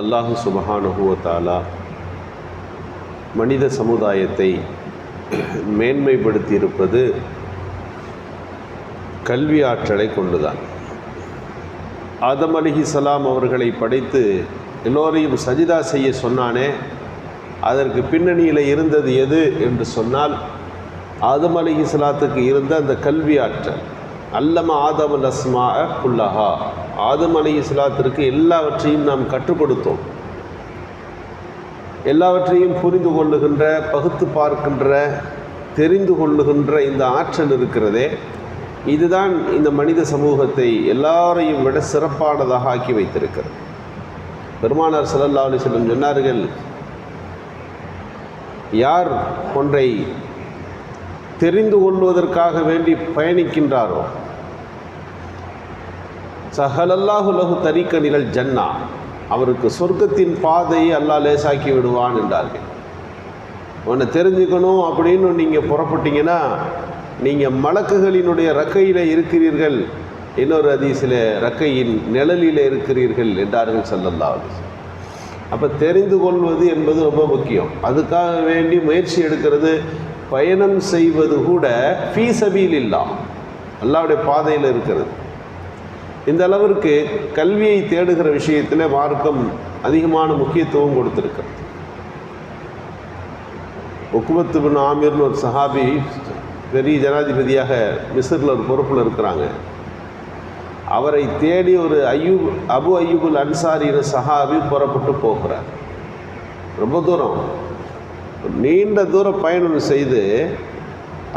அல்லாஹு சுபஹானுகுவத்தாலா மனித சமுதாயத்தை மேன்மைப்படுத்தியிருப்பது கல்வி ஆற்றலை கொண்டுதான். ஆதம் அலிஹிசலாம் அவர்களை படைத்து எல்லோரையும் சஜிதா செய்ய சொன்னானே அதற்கு பின்னணியில் இருந்தது எது என்று சொன்னால் ஆதம் அலிஹிசலாத்துக்கு இருந்த அந்த கல்வி ஆற்றல். அல்லம ஆதம் அல் அஸ்மா குல்லஹா. ஆதம் அலிஹிஸ்லாத்திற்கு எல்லாவற்றையும் நாம் கற்றுக் கொடுத்தோம் எல்லாவற்றையும் புரிந்து கொள்ளுகின்ற பகுத்து பார்க்கின்ற தெரிந்து கொள்ளுகின்ற இந்த ஆற்றல் இருக்கிறதே இதுதான் இந்த மனித சமூகத்தை எல்லாரையும் விட சிறப்பானதாக ஆக்கி வைத்திருக்கிறது. பெருமானார் சல்லல்லா அலிஸ்லம் சொன்னார்கள் யார் ஒன்றை தெரிந்து கொள்வதற்காக வேண்டி பயணிக்கின்றாரோ சஹலல்லாஹு லஹு தரிக்கணிகள் ஜன்னா. அவருக்கு சொர்க்கத்தின் பாதையை அல்லாஹ் லேசாக்கி விடுவான் என்றார்கள். உன்னை தெரிஞ்சுக்கணும் அப்படின்னு நீங்கள் புறப்பட்டீங்கன்னா நீங்கள் மலக்குகளினுடைய ரக்கையில் இருக்கிறீர்கள் இன்னொரு அதிசில ரக்கையின் நிழலில் இருக்கிறீர்கள் என்றார்கள் சல்லல்லா அப்போ தெரிந்து கொள்வது என்பது ரொம்ப முக்கியம். அதுக்காக வேண்டி முயற்சி எடுக்கிறது பயணம் செய்வது கூட ஃபீசபில் இல்லாம் அல்லாவுடைய பாதையில் இருக்கிறது. இந்த அளவிற்கு கல்வியை தேடுகிற விஷயத்தில் மார்க்கம் அதிகமான முக்கியத்துவம் கொடுத்துருக்கிறது உக்குமத்து பின் ஆமீர்னு ஒரு சஹாபி பெரிய ஜனாதிபதியாக மிஸ்ரில் ஒரு பொறுப்பில் இருக்கிறாங்க. அவரை தேடி ஒரு ஐயூப் அபு ஐயூபுல் அன்சாரின சஹாபி புறப்பட்டு போகிறார். ரொம்ப தூரம். நீண்ட தூர பயணம் செய்து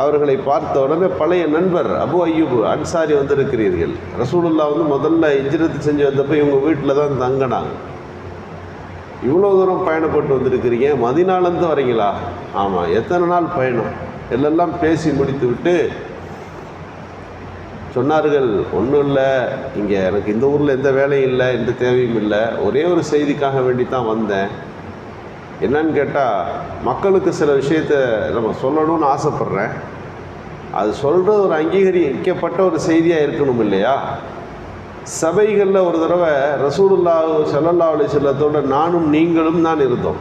அவர்களை பார்த்த உடனே பழைய நண்பர் அபு ஐயூப் அன்சாரி வந்திருக்கிறீர்கள். ரசூலுல்லா வந்து முதல்ல இஞ்சிரத்து செஞ்சு வந்தப்போ இவங்க வீட்டில் தான் தங்கினாங்க. இவ்வளோ தூரம் பயணப்பட்டு வந்திருக்கிறீங்க. மதினாலேருந்து வரீங்களா? ஆமாம் எத்தனை நாள் பயணம்? எல்லாம் பேசி முடித்து விட்டு சொன்னார்கள் ஒன்றும் இல்லை இங்கே எனக்கு இந்த ஊரில் எந்த வேலையும் இல்லை எந்த தேவையும் இல்லை. ஒரே ஒரு செய்திக்காக வேண்டி தான் வந்தேன். என்னன்னு கேட்டால் மக்களுக்கு சில விஷயத்த நம்ம சொல்லணும்னு ஆசைப்பட்றேன். அது சொல்கிறது ஒரு அங்கீகரிக்கப்பட்ட ஒரு செய்தியாக இருக்கணும் இல்லையா? சபைகளில் ஒரு தடவை ரசூலுல்லா சல்லல்லா அலி செல்லத்தோட நானும் நீங்களும் தான் இருந்தோம்.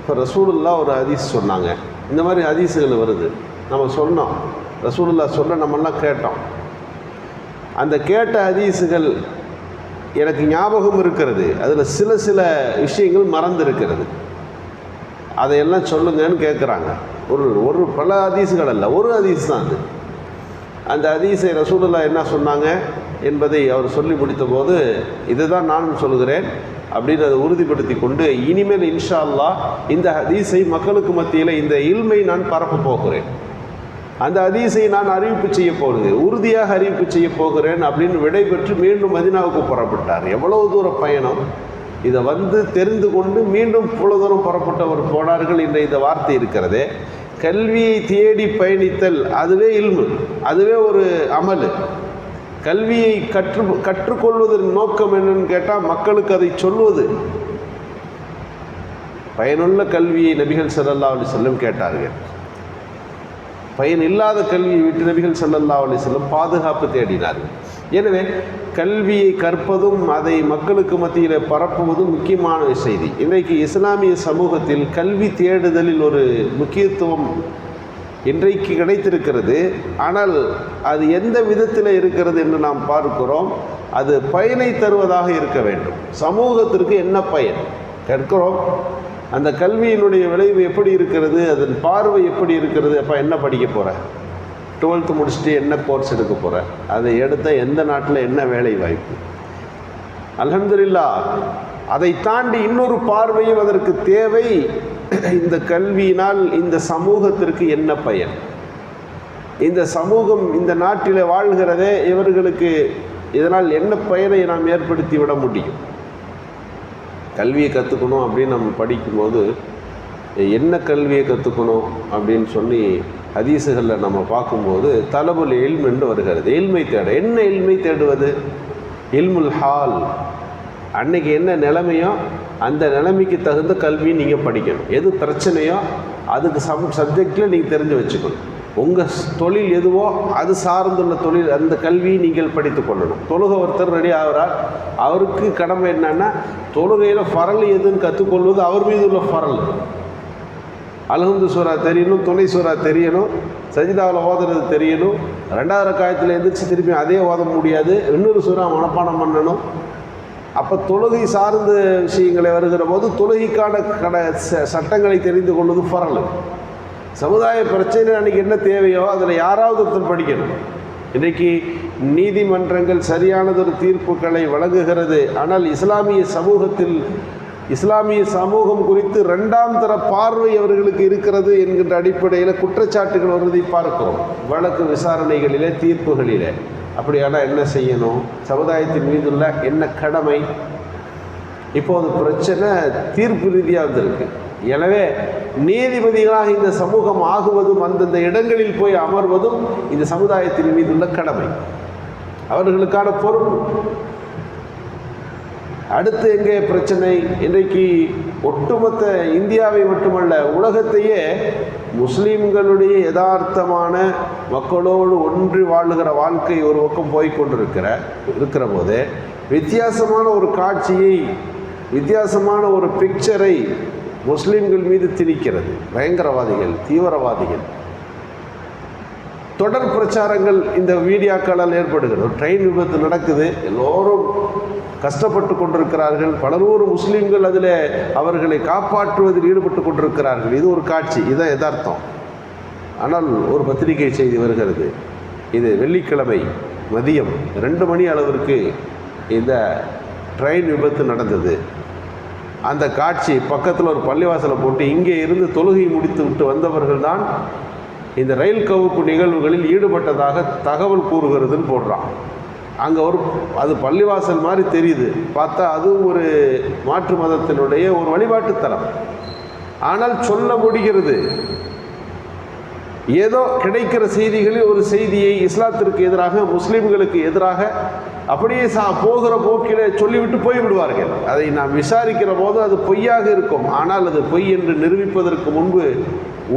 இப்போ ரசூலுல்லா ஒரு ஹதீஸ் சொன்னாங்க. இந்த மாதிரி ஹதீஸுகள் வருது. நம்ம சொன்னோம். ரசூலுல்லா சொல்ல நம்மெல்லாம் கேட்டோம். அந்த கேட்ட ஹதீஸுகள் எனக்கு ஞாபகம் இருக்கிறது. அதில் சில சில விஷயங்கள் மறந்து இருக்கிறது அதையெல்லாம் சொல்லுங்கன்னு கேட்குறாங்க ஒரு ஒரு பல அதிசுகள் அல்ல ஒரு அதிசு தான் அது. அந்த அதிசை ரசூலுல்லா என்ன சொன்னாங்க என்பதை அவர் சொல்லி முடித்தபோது இதுதான் இதை தான் நானும் சொல்கிறேன் அப்படின்னு அதை உறுதிப்படுத்தி கொண்டு இனிமேல் இன்ஷா அல்லாஹ் இந்த ஹதீஸை மக்களுக்கு மத்தியில் இந்த இல்மை நான் பரப்ப போகிறேன். அந்த ஹதீஸை நான் அறிவிப்பு செய்ய போகிறேன் உறுதியாக அறிவிப்பு செய்ய போகிறேன் அப்படின்னு விடைபெற்று மீண்டும் மதினாவுக்கு புறப்பட்டார். எவ்வளவு தூர பயணம்? இதை வந்து தெரிந்து கொண்டு மீண்டும் இவ்வளோ புறப்பட்டவர் போனார்கள் என்ற இந்த வார்த்தை இருக்கிறதே. கல்வியை தேடி பயணித்தல் அதுவே இல்மு அதுவே ஒரு அமல். கல்வியை கற்று கற்றுக்கொள்வதன் நோக்கம் என்னன்னு கேட்டால் மக்களுக்கு அதை சொல்வது பயனுள்ள கல்வியை நபிகள் சல்லல்லா அலி செல்லும் கேட்டார்கள். பயன் இல்லாத கல்வியை விட்டு நபிகள் சல்லல்லா அலி செல்லும் பாதுகாப்பு தேடினார்கள். எனவே கல்வியை கற்பதும் அதை மக்களுக்கு மத்தியில் பரப்புவதும் முக்கியமான செய்தி. இன்றைக்கு இஸ்லாமிய சமூகத்தில் கல்வி தேடுதலில் ஒரு முக்கியத்துவம் இன்றைக்கு கிடைத்திருக்கிறது. ஆனால் அது எந்த விதத்தில் இருக்கிறது என்று நாம் பார்க்கிறோம். அது பயனை தருவதாக இருக்க வேண்டும். சமூகத்திற்கு என்ன பயன்? கற்கிறோம். அந்த கல்வியினுடைய விளைவு எப்படி இருக்கிறது? அதன் பார்வை எப்படி இருக்கிறது? அப்போ என்ன படிக்க போகிற டுவெல்த்து முடிச்சுட்டு என்ன கோர்ஸ் எடுக்க போகிறேன் அதை எடுத்த எந்த நாட்டில் என்ன வேலை வாய்ப்பு? அலமதுல்லா அதை தாண்டி இன்னொரு பார்வையும் அதற்கு தேவை. இந்த கல்வியினால் இந்த சமூகத்திற்கு என்ன பயன்? இந்த சமூகம் இந்த நாட்டில் வாழ்கிறதே இவர்களுக்கு இதனால் என்ன பயனை நாம் ஏற்படுத்தி விட முடியும்? கல்வியை கற்றுக்கணும் அப்படின்னு நம்ம படிக்கும்போது என்ன கல்வியை கற்றுக்கணும் அப்படின்னு சொல்லி ஹதீஸுகளில் நம்ம பார்க்கும்போது தலபுல் இல்ம் என்று வருகிறது. எல்மை தேட என்ன எல்மை தேடுவது? எல்முல் ஹால். அன்னைக்கு என்ன நிலைமையோ அந்த நிலைமைக்கு தகுந்த கல்வியை நீங்கள் படிக்கணும். எது பிரச்சனையோ அதுக்கு சம் சப்ஜெக்டில் நீங்கள் தெரிஞ்சு வச்சுக்கணும். உங்கள் தொழில் எதுவோ அது சார்ந்துள்ள தொழில் அந்த கல்வியை நீங்கள் படித்து கொள்ளணும். தொழுகை ஒருத்தர் ரெடி ஆகிறார் அவருக்கு கடமை என்னன்னா தொழுகையில் ஃபரல் எதுன்னு கற்றுக்கொள்வது அவர் மீது உள்ள ஃபரல். அலகுந்து சூறா தெரியணும் துணை சூறா தெரியணும் சஜிதாவில் ஓதுறது தெரியணும். ரெண்டாவது ரக்காயத்தில் எந்திரிச்சு திருப்பி அதே ஓத முடியாது. இன்னொரு சூறா மனப்பாடம் பண்ணணும். அப்போ தொழுகை சார்ந்த விஷயங்களை வருகிற போது தொழுகைக்கான கட ச- சட்டங்களை தெரிந்து கொள்வது பரல் சமுதாய பிரச்சனை அன்றைக்கி என்ன தேவையோ அதில் யாராவது ஒருத்தர் படிக்கணும். இன்றைக்கு நீதிமன்றங்கள் சரியானதொரு தீர்ப்புகளை வழங்குகிறது. ஆனால் இஸ்லாமிய சமூகத்தில் இஸ்லாமிய சமூகம் குறித்து ரெண்டாம் தர பார்வை அவர்களுக்கு இருக்கிறது என்கின்ற அடிப்படையில் குற்றச்சாட்டுகள் வருவதை பார்க்கிறோம். வழக்கு விசாரணைகளிலே தீர்ப்புகளிலே. அப்படியானால் என்ன செய்யணும்? சமுதாயத்தின் மீதுள்ள என்ன கடமை? இப்போது பிரச்சனை தீர்ப்பு ரீதியாக வந்திருக்கு. எனவே நீதிபதிகளாக இந்த சமூகம் ஆகுவதும் அந்தந்த இடங்களில் போய் அமர்வதும் இந்த சமுதாயத்தின் மீதுள்ள கடமை. அவர்களுக்கான பொறுப்பு. அடுத்து எங்கே பிரச்சனை? இன்றைக்கு ஒட்டுமொத்த இந்தியாவை மட்டுமல்ல உலகத்தையே முஸ்லீம்களுடைய யதார்த்தமான மக்களோடு ஒன்றி வாழுகிற வாழ்க்கை ஒரு பக்கம் போய்கொண்டிருக்கிற இருக்கிற போது வித்தியாசமான ஒரு காட்சியை வித்தியாசமான ஒரு பிக்சரை முஸ்லீம்கள் மீது திணிக்கிறது. பயங்கரவாதிகள் தீவிரவாதிகள். தொடர் பிரச்சாரங்கள் இந்த மீடியாக்களால் ஏற்படுகிறது. ட்ரெயின் விபத்து நடக்குது. எல்லோரும் கஷ்டப்பட்டு கொண்டிருக்கிறார்கள். பலநூறு முஸ்லீம்கள் அதில் அவர்களை காப்பாற்றுவதில் ஈடுபட்டு கொண்டிருக்கிறார்கள். இது ஒரு காட்சி. இதான் எதார்த்தம் ஆனால் ஒரு பத்திரிகை செய்தி வருகிறது. இது வெள்ளிக்கிழமை மதியம் ரெண்டு மணி அளவிற்கு இந்த ட்ரெயின் விபத்து நடந்தது. அந்த காட்சி பக்கத்தில் ஒரு பள்ளிவாசலை போட்டு இங்கே இருந்து தொழுகை முடித்து விட்டு வந்தவர்கள் தான் இந்த ரயில் கவுப்பு நிகழ்வுகளில் ஈடுபட்டதாக தகவல் கூறுகிறதுன்னு போடுறான். அங்கே ஒரு அது பள்ளிவாசல் மாதிரி தெரியுது. பார்த்தா அதுவும் ஒரு மாற்று மதத்தினுடைய ஒரு வழிபாட்டுத்தலம் ஆனால் சொல்ல முடிகிறது. ஏதோ கிடைக்கிற செய்திகளில் ஒரு செய்தியை இஸ்லாத்திற்கு எதிராக முஸ்லீம்களுக்கு எதிராக அப்படியே சா போகிற போக்கில் சொல்லிவிட்டு போய்விடுவார்கள். அதை நாம் விசாரிக்கிற போது அது பொய்யாக இருக்கும். ஆனால் அது பொய் என்று நிரூபிப்பதற்கு முன்பு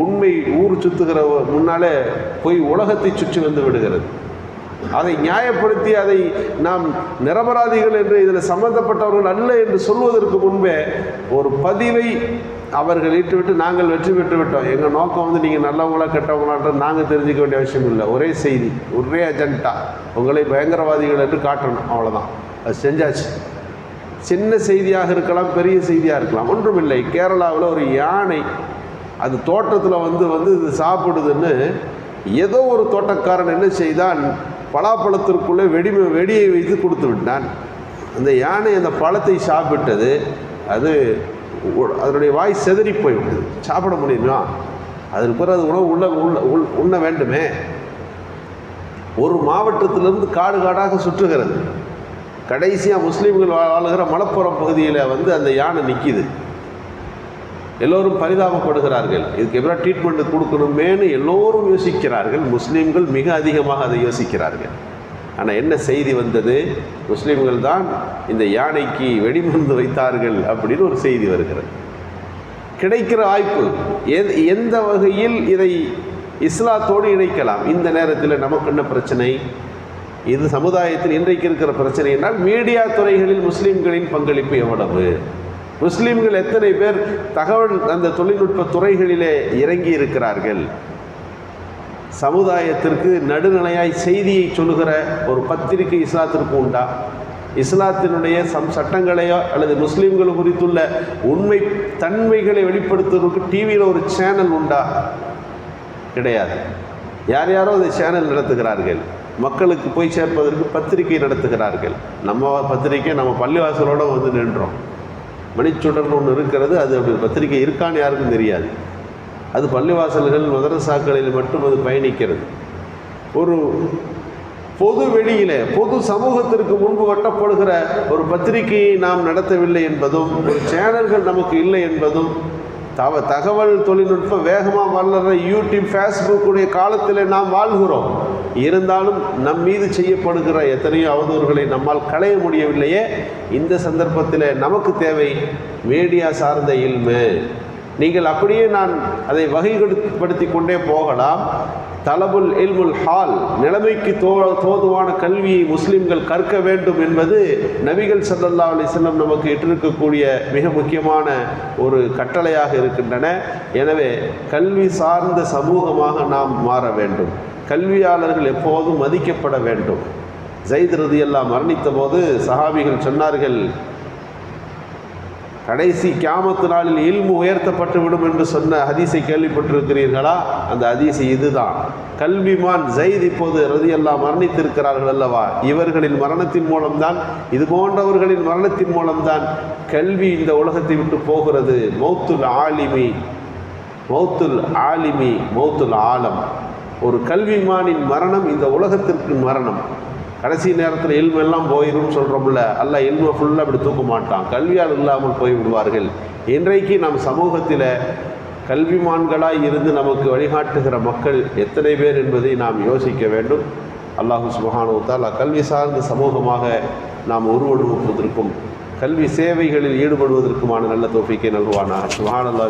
உண்மை ஊர் சுத்துகிற முன்னாலே பொய் உலகத்தை சுற்றி வந்து விடுகிறது. அதை நியாயப்படுத்தி அதை நாம் நிரபராதிகள் என்று இதில் சம்பந்தப்பட்டவர்கள் அல்ல என்று சொல்வதற்கு முன்பே ஒரு பதிவை அவர்கள் ஈட்டுவிட்டு நாங்கள் வெற்றி பெற்று விட்டோம். எங்கள் நோக்கம் வந்து நீங்கள் நல்லவங்களா கெட்டவங்களான்றது நாங்கள் தெரிஞ்சுக்க வேண்டிய அவசியம் இல்லை. ஒரே செய்தி ஒரே அஜெண்டா உங்களை பயங்கரவாதிகள் என்று காட்டணும். அவ்வளோதான் அது செஞ்சாச்சு. சின்ன செய்தியாக இருக்கலாம் பெரிய செய்தியாக இருக்கலாம். ஒன்றுமில்லை. கேரளாவில் ஒரு யானை அது தோட்டத்தில் வந்து வந்து இது சாப்பிடுதுன்னு ஏதோ ஒரு தோட்டக்காரன் என்ன செய்தான்? பலாப்பழத்திற்குள்ளே வெடி வெடியை வைத்து கொடுத்து விட்டான். அந்த யானை அந்த பழத்தை சாப்பிட்டது. அது அதனுடைய வாய் செதறி போய்விட்டது. சாப்பிட முடியுமா? அதற்கு பிறகு அது உணவு உள்ள உள்ள உள்- உண்ண வேண்டுமே. ஒரு மாவட்டத்திலிருந்து காடு காடாக சுற்றுகிறது. கடைசியாக முஸ்லீம்கள் வா- மலப்புறம் பகுதியில் வந்து அந்த யானை நிற்கிது எல்லோரும் பரிதாபப்படுகிறார்கள். இதுக்கு எவ்வளோ ட்ரீட்மெண்ட் கொடுக்கணுமேனு எல்லோரும் யோசிக்கிறார்கள். முஸ்லீம்கள் மிக அதிகமாக அதை யோசிக்கிறார்கள். ஆனால் என்ன செய்தி வந்தது? முஸ்லீம்கள் தான் இந்த யானைக்கு வெடிமருந்து வைத்தார்கள் அப்படின்னு ஒரு செய்தி வருகிறது. கிடைக்கிற வாய்ப்பு எது எந்த வகையில் இதை இஸ்லாத்தோடு இணைக்கலாம்? இந்த நேரத்தில் நமக்கு என்ன பிரச்சனை? இது சமுதாயத்தில் இன்றைக்கு இருக்கிற பிரச்சனை என்றால் மீடியா துறைகளில் முஸ்லீம்களின் பங்களிப்பு எவ்வளவு? முஸ்லீம்கள் எத்தனை பேர் தகவல் அந்த தொழில்நுட்ப துறைகளிலே இறங்கி இருக்கிறார்கள் சமுதாயத்திற்கு நடுநிலையாய் செய்தியை சொல்லுகிற ஒரு பத்திரிகை இஸ்லாத்திற்கு உண்டா? இஸ்லாத்தினுடைய சம் சட்டங்களையோ அல்லது முஸ்லீம்கள் குறித்துள்ள உண்மை தன்மைகளை வெளிப்படுத்துவதற்கு டிவியில் ஒரு சேனல் உண்டா? கிடையாது. யார் யாரோ அந்த சேனல் நடத்துகிறார்கள். மக்களுக்கு போய் சேர்ப்பதற்கு பத்திரிகை நடத்துகிறார்கள். நம்ம பத்திரிக்கை நம்ம பள்ளிவாசலோடு வந்து நின்றோம். மணிச்சுடர்னு ஒன்று இருக்கிறது அது அப்படி பத்திரிக்கை இருக்கான்னு யாருக்கும் தெரியாது. அது பள்ளிவாசல்கள் மதரசாக்களில் மட்டும் அது பயணிக்கிறது. ஒரு பொது வெளியில் பொது சமூகத்திற்கு முன்பு கட்டப்படுகிற ஒரு பத்திரிகையை நாம் நடத்தவில்லை என்பதும் ஒரு சேனல்கள் நமக்கு இல்லை என்பதும் தவ தகவல் தொழில்நுட்பம் வேகமாக வளர்கிற யூடியூப் ஃபேஸ்புக்குடைய காலத்தில் நாம் வாழ்கிறோம். இருந்தாலும் நம் மீது செய்யப்படுகிற எத்தனையோ அவதூறுகளை நம்மால் களைய முடியவில்லையே இந்த சந்தர்ப்பத்தில் நமக்கு தேவை மீடியா சார்ந்த இல்மு. நீங்கள் அப்படியே நான் அதை வகைப்படுத்தி கொண்டே போகலாம். தலபுல் இல்முல் ஹால் நிலைமைக்கு தோ தோதுவான கல்வியை முஸ்லிம்கள் கற்க வேண்டும் என்பது நபிகள் சல்லல்லா அலைஹி நமக்கு இட்டிருக்கக்கூடிய மிக முக்கியமான ஒரு கட்டளையாக இருக்கின்றன. எனவே கல்வி சார்ந்த சமூகமாக நாம் மாற வேண்டும். கல்வியாளர்கள் எப்போதும் மதிக்கப்பட வேண்டும். ஜெயித் ரதியல்லாஹ் மரணித்த போது சஹாபிகள் சொன்னார்கள் கடைசி கியாமத்து நாளில் இல்மு உயர்த்தப்பட்டு விடும் என்று சொன்ன ஹதீஸை கேள்விப்பட்டிருக்கிறீர்களா? அந்த ஹதீஸ் இதுதான். கல்விமான் ஜெயித் இப்போது ரதியெல்லாம் மரணித்திருக்கிறார்கள் அல்லவா? இவர்களின் மரணத்தின் மூலம்தான் இது போன்றவர்களின் மரணத்தின் மூலம்தான் கல்வி இந்த உலகத்தை விட்டு போகிறது. மௌத்துல் ஆலிமி மௌத்துல் ஆலிமி மௌத்துல் ஆலம். ஒரு கல்விமானின் மரணம் இந்த உலகத்திற்கு மரணம். கடைசி நேரத்தில் எல்மு எல்லாம் போயிடும் சொல்கிறோம்ல அல்ல எல்மை ஃபுல்லாக அப்படி தூக்க மாட்டான். கல்வியால் இல்லாமல் போய் விடுவார்கள். இன்றைக்கு நம் சமூகத்தில் கல்விமான்களாய் இருந்து நமக்கு வழிகாட்டுகிற மக்கள் எத்தனை பேர் என்பதை நாம் யோசிக்க வேண்டும். அல்லாஹு சுபஹானு கல்வி சார்ந்த சமூகமாக நாம் உருவெடுப்பதற்கும் கல்வி சேவைகளில் ஈடுபடுவதற்குமான நல்ல தோஃபிக்கை நல்வானா சுபஹான் அல்லா